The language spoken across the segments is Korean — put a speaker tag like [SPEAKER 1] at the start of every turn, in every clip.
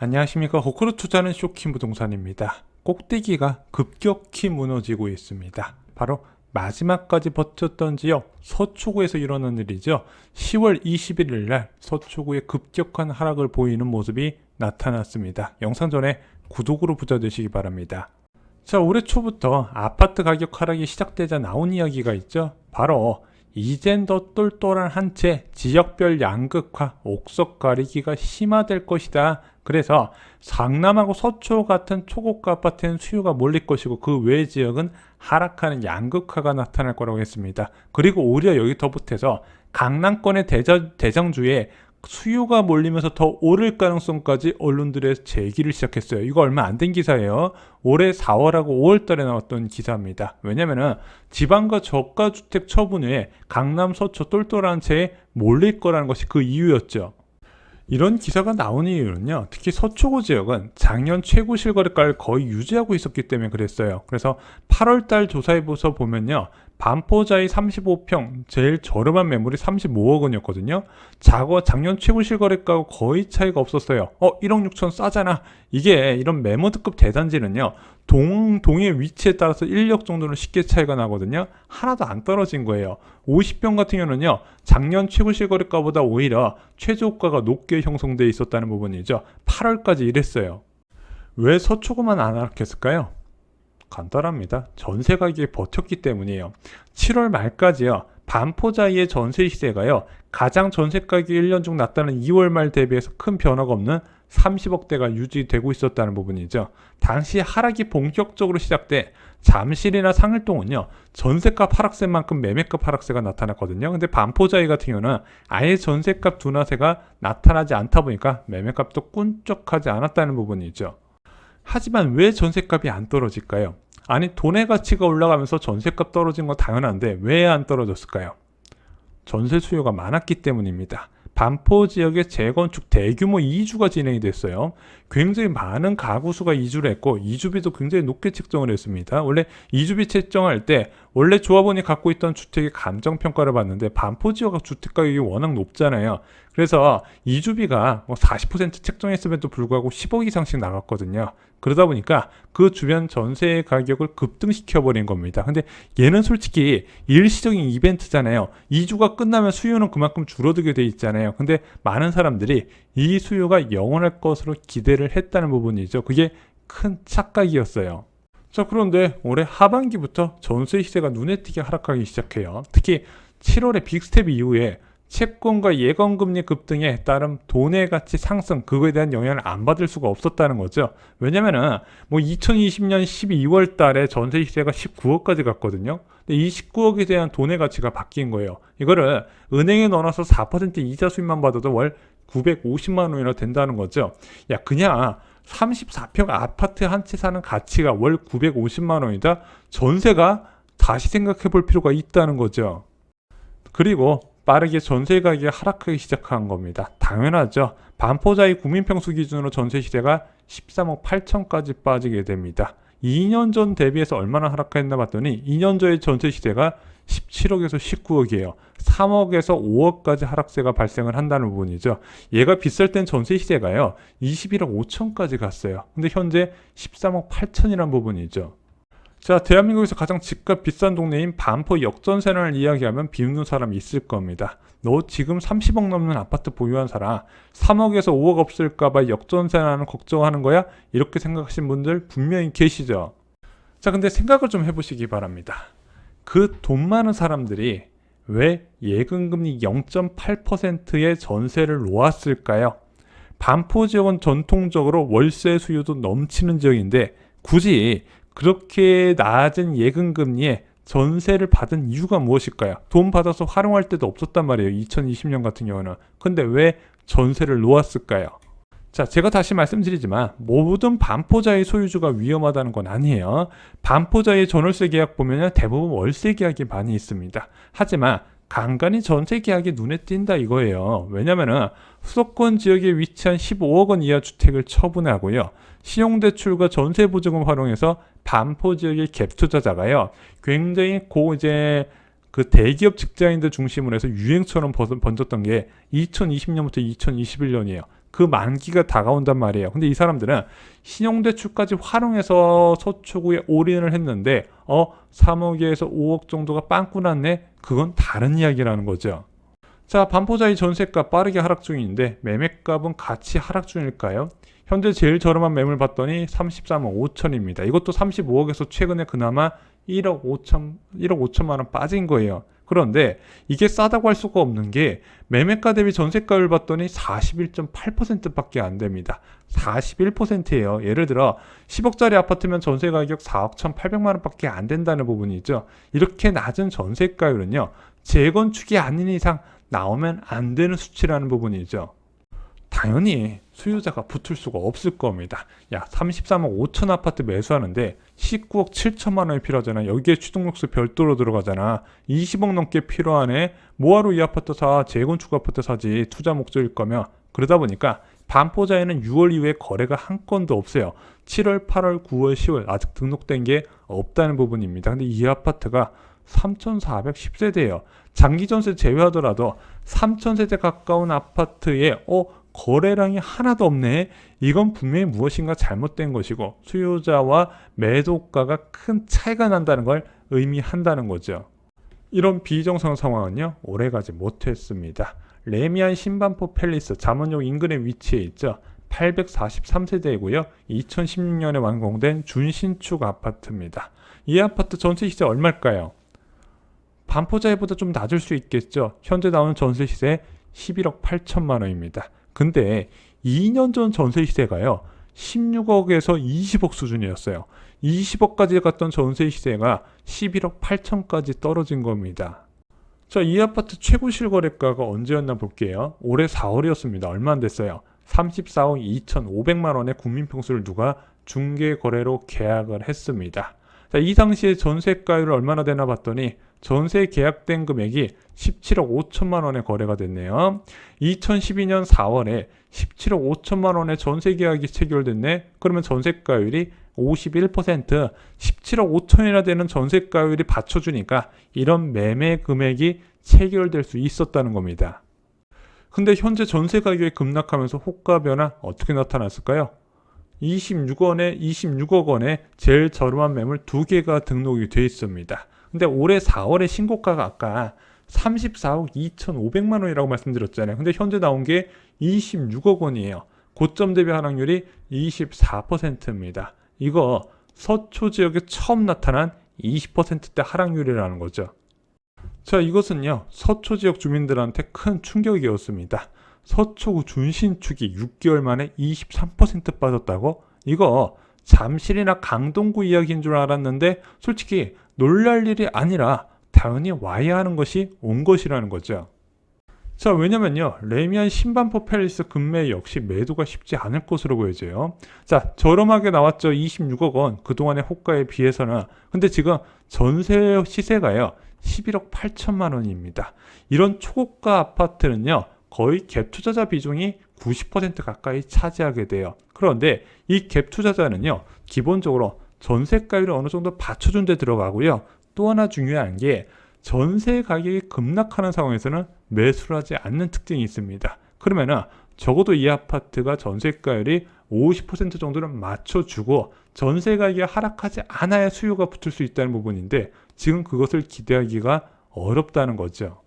[SPEAKER 1] 안녕하십니까 호크로 투자는 쇼킹 부동산입니다. 꼭대기가 급격히 무너지고 있습니다. 바로 마지막까지 버텼던 지역 서초구에서 일어난 일이죠. 10월 21일 날 서초구의 급격한 하락을 보이는 모습이 나타났습니다. 영상 전에 구독으로 부탁드리시기 바랍니다. 자, 올해 초부터 아파트 가격 하락이 시작되자 나온 이야기가 있죠. 바로 이젠 더 똘똘한 한 채 지역별 양극화, 옥석 가리기가 심화될 것이다. 그래서 상남하고 서초 같은 초고가 아파트는 수요가 몰릴 것이고 그 외 지역은 하락하는 양극화가 나타날 거라고 했습니다. 그리고 오히려 여기 덧붙여서 강남권의 대저, 대장주에 수요가 몰리면서 더 오를 가능성까지 언론들의 제기를 시작했어요. 이거 얼마 안 된 기사예요. 올해 4월하고 5월 달에 나왔던 기사입니다. 왜냐면은 지방과 저가 주택 처분 후에 강남 서초 똘똘한 채에 몰릴 거라는 것이 그 이유였죠. 이런 기사가 나온 이유는요. 특히 서초구 지역은 작년 최고 실거래가를 거의 유지하고 있었기 때문에 그랬어요. 그래서 8월달 조사해 보서 보면요. 반포자이 35평 제일 저렴한 매물이 35억 원이었거든요. 자거 작년 최고 실거래가하고 거의 차이가 없었어요. 어 1억 6천 싸잖아. 이게 이런 매모드급 대단지는요. 동, 동의 위치에 따라서 1력 정도는 쉽게 차이가 나거든요. 하나도 안 떨어진 거예요. 50평 같은 경우는요. 작년 최고 실거래가보다 오히려 최저가가 높게 형성돼 있었다는 부분이죠. 8월까지 이랬어요. 왜 서초구만 안 하락했을까요? 간단합니다. 전세 가격이 버텼기 때문이에요. 7월 말까지요. 반포자이의 전세 시세가요. 가장 전세 가격이 1년 중 낮다는 2월 말 대비해서 큰 변화가 없는 30억대가 유지되고 있었다는 부분이죠. 당시 하락이 본격적으로 시작돼 잠실이나 상일동은요 전세값 하락세만큼 매매값 하락세가 나타났거든요. 근데 반포자이 같은 경우는 아예 전세값 둔화세가 나타나지 않다 보니까 매매값도 꾼쩍하지 않았다는 부분이죠. 하지만 왜 전세값이 안 떨어질까요? 아니 돈의 가치가 올라가면서 전세값 떨어진 건 당연한데 왜 안 떨어졌을까요? 전세 수요가 많았기 때문입니다. 반포 지역의 재건축 대규모 이주가 진행이 됐어요. 굉장히 많은 가구 수가 이주를 했고 이주비도 굉장히 높게 책정을 했습니다. 원래 이주비 책정할 때 원래 조합원이 갖고 있던 주택의 감정 평가를 봤는데 반포 지역 주택 가격이 워낙 높잖아요. 그래서 이주비가 뭐40% 책정했음에도 불구하고 10억 이상씩 나갔거든요. 그러다 보니까 그 주변 전세 가격을 급등시켜 버린 겁니다. 근데 얘는 솔직히 일시적인 이벤트잖아요. 이주가 끝나면 수요는 그만큼 줄어들게 돼 있잖아요. 근데 많은 사람들이 이 수요가 영원할 것으로 기대를 했다는 부분이죠. 그게 큰 착각이었어요. 자, 그런데 올해 하반기부터 전세 시세가 눈에 띄게 하락하기 시작해요. 특히 7월에 빅스텝 이후에 채권과 예금금리 급등에 따른 돈의 가치 상승 그거에 대한 영향을 안 받을 수가 없었다는 거죠. 왜냐면은 뭐 2020년 12월 달에 전세 시세가 19억까지 갔거든요. 근데 이 19억에 대한 돈의 가치가 바뀐 거예요. 이거를 은행에 넣어놔서 4% 이자 수입만 받아도 월 950만 원이나 된다는 거죠. 야 그냥 34평 아파트 한 채 사는 가치가 월 950만 원이다. 전세가 다시 생각해 볼 필요가 있다는 거죠. 그리고 빠르게 전세 가격이 하락하기 시작한 겁니다. 당연하죠. 반포자의 국민평수 기준으로 전세 시세가 13억 8천까지 빠지게 됩니다. 2년 전 대비해서 얼마나 하락했나 봤더니 2년 전의 전세 시세가 17억에서 19억이에요. 3억에서 5억까지 하락세가 발생을 한다는 부분이죠. 얘가 비쌀 땐 전세 시세가요. 21억 5천까지 갔어요. 근데 현재 13억 8천이라는 부분이죠. 자, 대한민국에서 가장 집값 비싼 동네인 반포 역전세를 이야기하면 비웃는 사람이 있을 겁니다. 너 지금 30억 넘는 아파트 보유한 사람 3억에서 5억 없을까봐 역전세라는 걱정하는 거야? 이렇게 생각하신 분들 분명히 계시죠. 자, 근데 생각을 좀 해보시기 바랍니다. 그 돈 많은 사람들이 왜 예금금리 0.8%의 전세를 놓았을까요? 반포 지역은 전통적으로 월세 수요도 넘치는 지역인데 굳이 그렇게 낮은 예금금리에 전세를 받은 이유가 무엇일까요? 돈 받아서 활용할 때도 없었단 말이에요. 2020년 같은 경우는. 근데 왜 전세를 놓았을까요? 자, 제가 다시 말씀드리지만 모든 반포자의 소유주가 위험하다는 건 아니에요. 반포자의 전월세 계약 보면 대부분 월세 계약이 많이 있습니다. 하지만 간간히 전세 계약이 눈에 띈다 이거예요. 왜냐면은 수도권 지역에 위치한 15억 원 이하 주택을 처분하고요. 신용대출과 전세 보증을 활용해서 반포 지역의 갭 투자자가요. 굉장히 고 이제 그 대기업 직장인들 중심으로 해서 유행처럼 번- 번졌던 게 2020년부터 2021년이에요. 그 만기가 다가온단 말이에요. 근데 이 사람들은 신용대출까지 활용해서 서초구에 올인을 했는데 어 3억에서 5억 정도가 빵꾸 났네. 그건 다른 이야기라는 거죠. 자, 반포자의 전세가 빠르게 하락 중인데 매매값은 같이 하락 중일까요? 현재 제일 저렴한 매물 봤더니 33억 5천입니다. 이것도 35억에서 최근에 그나마 1억 5천 1억 5천만 원 빠진 거예요. 그런데 이게 싸다고 할 수가 없는 게 매매가 대비 전세가율 봤더니 41.8%밖에 안 됩니다. 41%예요. 예를 들어 10억짜리 아파트면 전세 가격 4억 1,800만 원밖에 안 된다는 부분이죠. 이렇게 낮은 전세가율은요. 재건축이 아닌 이상 나오면 안 되는 수치라는 부분이죠. 당연히 수요자가 붙을 수가 없을 겁니다. 야, 33억 5천 아파트 매수하는데 19억 7천만 원이 필요하잖아. 여기에 취득록수 별도로 들어가잖아. 20억 넘게 필요하네. 뭐하러 이 아파트 사? 재건축 아파트 사지. 투자 목적일 거면. 그러다 보니까 반포자에는 6월 이후에 거래가 한 건도 없어요. 7월, 8월, 9월, 10월 아직 등록된 게 없다는 부분입니다. 근데 이 아파트가 3,410세대예요. 장기 전세 제외하더라도 3,000세대 가까운 아파트에 어 거래량이 하나도 없네. 이건 분명히 무엇인가 잘못된 것이고 수요자와 매도가가 큰 차이가 난다는 걸 의미한다는 거죠. 이런 비정상 상황은요 오래가지 못했습니다. 레미안 신반포 팰리스 잠원역 인근에 위치해 있죠. 843세대이고요. 2016년에 완공된 준신축 아파트입니다. 이 아파트 전세 시세 얼마일까요? 반포자회보다 좀 낮을 수 있겠죠. 현재 나오는 전세 시세 11억 8천만 원입니다. 근데 2년 전 전세 시세가요. 16억에서 20억 수준이었어요. 20억까지 갔던 전세 시세가 11억 8천까지 떨어진 겁니다. 자, 이 아파트 최고 실거래가가 언제였나 볼게요. 올해 4월이었습니다. 얼마 안 됐어요. 34억 2,500만 원의 국민평수를 누가 중개 거래로 계약을 했습니다. 자, 이 당시에 전세가율 얼마나 되나 봤더니 전세 계약된 금액이 17억 5천만 원에 거래가 됐네요. 2012년 4월에 17억 5천만 원의 전세 계약이 체결됐네. 그러면 전세가율이 51% 17억 5천이나 되는 전세가율이 받쳐주니까 이런 매매 금액이 체결될 수 있었다는 겁니다. 근데 현재 전세 가격이 급락하면서 호가 변화 어떻게 나타났을까요? 26원에 26억 원에 제일 저렴한 매물 두 개가 등록이 돼 있습니다. 근데 올해 4월에 신고가가 아까 34억 2,500만 원이라고 말씀드렸잖아요. 근데 현재 나온 게 26억 원이에요. 고점 대비 하락률이 24%입니다. 이거 서초 지역에 처음 나타난 20%대 하락률이라는 거죠. 자, 이것은요, 서초 지역 주민들한테 큰 충격이었습니다. 서초구 준신축이 6개월 만에 23% 빠졌다고? 이거 잠실이나 강동구 이야기인 줄 알았는데 솔직히 놀랄 일이 아니라 당연히 와야 하는 것이 온 것이라는 거죠. 자, 왜냐면요. 레미안 신반포 팰리스 금매 역시 매도가 쉽지 않을 것으로 보여져요. 자, 저렴하게 나왔죠. 26억 원. 그동안의 호가에 비해서는. 근데 지금 전세 시세가요. 11억 8천만 원입니다. 이런 초고가 아파트는요. 거의 갭 투자자 비중이 90% 가까이 차지하게 돼요. 그런데 이 갭 투자자는요. 기본적으로 전세가율을 어느 정도 받쳐준 데 들어가고요. 또 하나 중요한 게 전세 가격이 급락하는 상황에서는 매수를 하지 않는 특징이 있습니다. 그러면은 적어도 이 아파트가 전세가율이 50% 정도는 맞춰주고 전세 가격이 하락하지 않아야 수요가 붙을 수 있다는 부분인데 지금 그것을 기대하기가 어렵다는 거죠.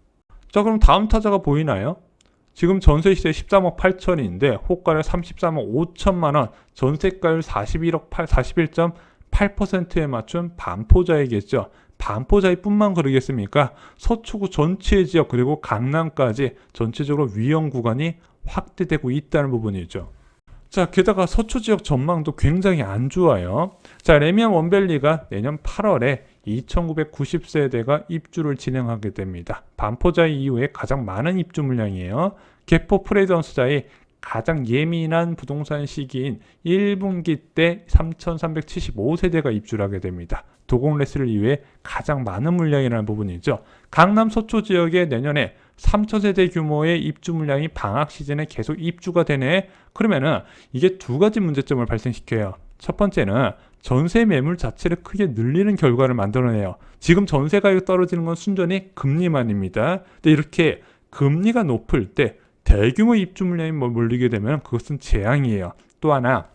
[SPEAKER 1] 자 그럼 다음 타자가 보이나요? 지금 전세 시세 13억 8천인데 호가를 33억 5천만 원, 전세가율 41억 8, 41.8%에 맞춘 반포자이겠죠. 반포자이뿐만 그러겠습니까? 서초구 전체 지역 그리고 강남까지 전체적으로 위험 구간이 확대되고 있다는 부분이죠. 자, 게다가 서초 지역 전망도 굉장히 안 좋아요. 자, 레미안 원밸리가 내년 8월에 2,990세대가 입주를 진행하게 됩니다. 반포자이 이후에 가장 많은 입주 물량이에요. 개포 프레전스자의 가장 예민한 부동산 시기인 1분기 때 3,375세대가 입주를 하게 됩니다. 도공 레스를 이후에 가장 많은 물량이라는 부분이죠. 강남 서초 지역에 내년에 3,000세대 규모의 입주 물량이 방학 시즌에 계속 입주가 되네. 그러면은 이게 두 가지 문제점을 발생시켜요. 첫 번째는 전세 매물 자체를 크게 늘리는 결과를 만들어내요. 지금 전세 가격이 떨어지는 건 순전히 금리만입니다. 근데 이렇게 금리가 높을 때 대규모 입주 물량이 뭐 몰리게 되면 그것은 재앙이에요. 또 하나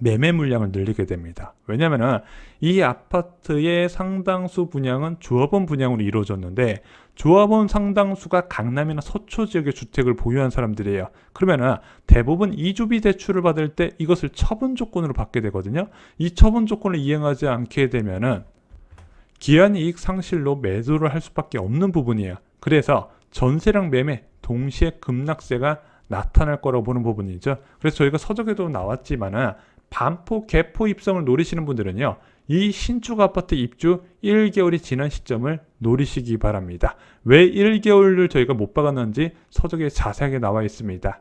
[SPEAKER 1] 매매 물량을 늘리게 됩니다. 왜냐면은 이 아파트의 상당수 분양은 조합원 분양으로 이루어졌는데 조합원 상당수가 강남이나 서초 지역의 주택을 보유한 사람들이에요. 그러면은 대부분 이주비 대출을 받을 때 이것을 처분 조건으로 받게 되거든요. 이 처분 조건을 이행하지 않게 되면은 기한 이익 상실로 매도를 할 수밖에 없는 부분이에요. 그래서 전세랑 매매 동시에 급락세가 나타날 거라고 보는 부분이죠. 그래서 저희가 서적에도 나왔지만은 반포 개포 입성을 노리시는 분들은요. 이 신축 아파트 입주 1개월이 지난 시점을 노리시기 바랍니다. 왜 1개월을 저희가 못 박았는지 서적에 자세하게 나와 있습니다.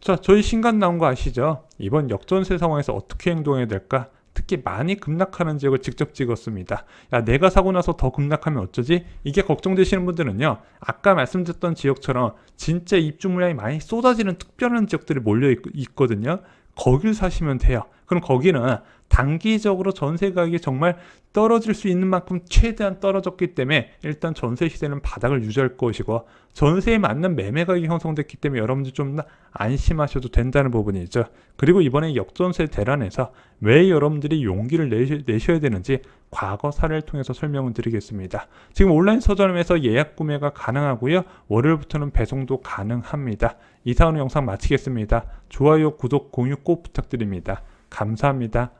[SPEAKER 1] 자, 저희 신간 나온 거 아시죠? 이번 역전세 상황에서 어떻게 행동해야 될까? 특히 많이 급락하는 지역을 직접 찍었습니다. 야, 내가 사고 나서 더 급락하면 어쩌지? 이게 걱정되시는 분들은요. 아까 말씀드렸던 지역처럼 진짜 입주 물량이 많이 쏟아지는 특별한 지역들이 몰려 있, 있거든요. 거길 사시면 돼요. 그럼 거기는 단기적으로 전세 가격이 정말 떨어질 수 있는 만큼 최대한 떨어졌기 때문에 일단 전세 시세는 바닥을 유지할 것이고 전세에 맞는 매매 가격이 형성됐기 때문에 여러분들 좀더 안심하셔도 된다는 부분이죠. 그리고 이번에 역전세 대란에서 왜 여러분들이 용기를 내셔야 되는지 과거 사례를 통해서 설명을 드리겠습니다. 지금 온라인 서점에서 예약 구매가 가능하고요. 월요일부터는 배송도 가능합니다. 이상으로 영상 마치겠습니다. 좋아요, 구독, 공유 꼭 부탁드립니다. 감사합니다.